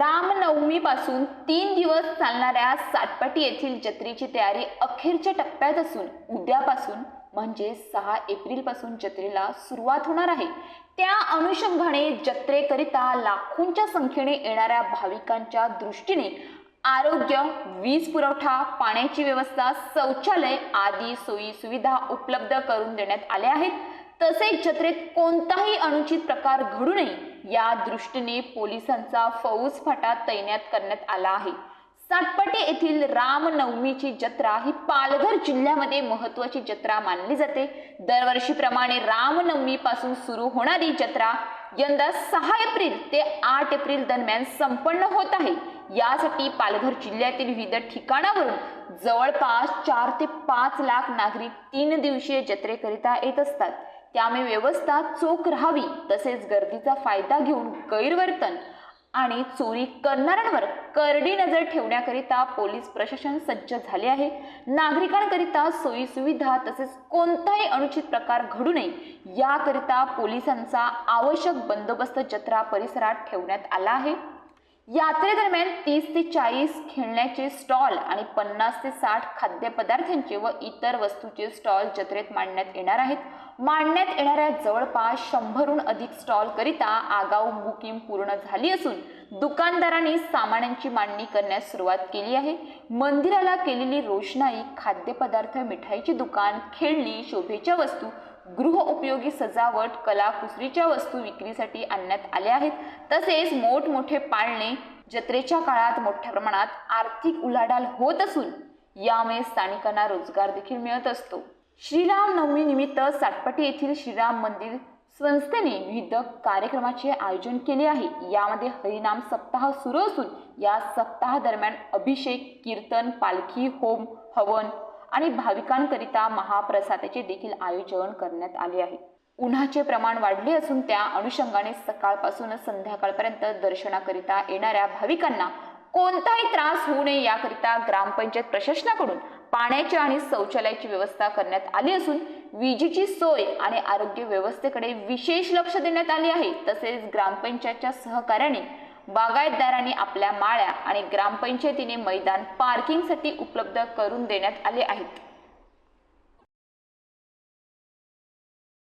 रामनवमीपासून तीन दिवस चालणाऱ्या सातपाटी येथील जत्रेची तयारी अखेरच्या टप्प्यात असून उद्यापासून म्हणजे सहा एप्रिलपासून जत्रेला सुरुवात होणार आहे. त्या अनुषंगाने जत्रेकरिता लाखोंच्या संख्येने येणाऱ्या भाविकांच्या दृष्टीने आरोग्य वीज पुरवठा पाण्याची व्यवस्था शौचालय आदी सोयी सुविधा उपलब्ध करून देण्यात आल्या आहेत. तसेच जत्रेत कोणताही अनुचित प्रकार घडू नये या दृष्टीने पोलिसांचा फौज फाटा तैनात करण्यात आला आहे. सातपटे येथील रामनवमीची जत्रा ही पालघर जिल्ह्यामध्ये महत्वाची जत्रा मानली जाते. दरवर्षीप्रमाणे रामनवमी पासून सुरू होणारी जत्रा यंदा सहा एप्रिल ते आठ एप्रिल दरम्यान संपन्न होत आहे. यासाठी पालघर जिल्ह्यातील विविध ठिकाणावरून जवळपास चार ते पाच लाख नागरिक तीन दिवसीय जत्रेकरिता येत असतात. त्यामुळे व्यवस्था चोख राहावी तसेच गर्दीचा फायदा घेऊन गैरवर्तन आणि चोरी करणाऱ्यांवर करडी नजर ठेवण्याकरिता पोलीस प्रशासन सज्ज झाले आहे. नागरिकांकरिता सोयी सुविधा तसेच कोणताही अनुचित प्रकार घडू नये याकरिता पोलिसांचा आवश्यक बंदोबस्त जत्रा परिसरात ठेवण्यात आला आहे. यात्रेदरम्यान तीस ते चाळीस खेळण्याचे स्टॉल आणि पन्नास ते साठ खाद्यपदार्थांचे व इतर वस्तूचे स्टॉल जत्रेत मांडण्यात येणार आहेत. मांडण्यात येणाऱ्या जवळपास शंभरहून अधिक स्टॉलकरिता आगाऊ बुकिंग पूर्ण झाली असून दुकानदारांनी सामानांची मांडणी करण्यास सुरुवात केली आहे. मंदिराला केलेली रोषणाई खाद्यपदार्थ मिठाईची दुकान खेळणी शोभेच्या वस्तू गृह उपयोगी सजावट कलाकुसरीच्या वस्तू विक्रीसाठी आणण्यात आल्या आहेत. तसेच मोठमोठे पाळणे जत्रेच्या काळात मोठ्या प्रमाणात आर्थिक उलाढाल होत असून यामुळे स्थानिकांना रोजगार देखील मिळत असतो. श्रीराम नवमी निमित्त साटपटी येथील श्रीराम मंदिर संस्थेने विविध कार्यक्रमाचे आयोजन केले आहे. यामध्ये हरिनाम सप्ताह सुरू असून या सप्ताह दरम्यान अभिषेक कीर्तन पालखी होम हवन आणि भाविकांकरिता महाप्रसादाचे देखील आयोजन करण्यात आले आहे. उन्हाचे प्रमाण वाढले असून त्या अनुषंगाने सकाळपासून संध्याकाळपर्यंत दर्शनाकरिता येणाऱ्या भाविकांना कोणताही त्रास होऊ नये याकरिता ग्रामपंचायत प्रशासनाकडून पाण्याची आणि शौचालयाची व्यवस्था करण्यात आली असून विजेची सोय आणि आरोग्य व्यवस्थेकडे विशेष लक्ष देण्यात आले आहे. तसेच ग्रामपंचायतच्या सहकार्याने बागायतदारांनी आपल्या माळ्या आणि ग्रामपंचायतीने मैदान पार्किंगसाठी उपलब्ध करून देण्यात आले आहेत.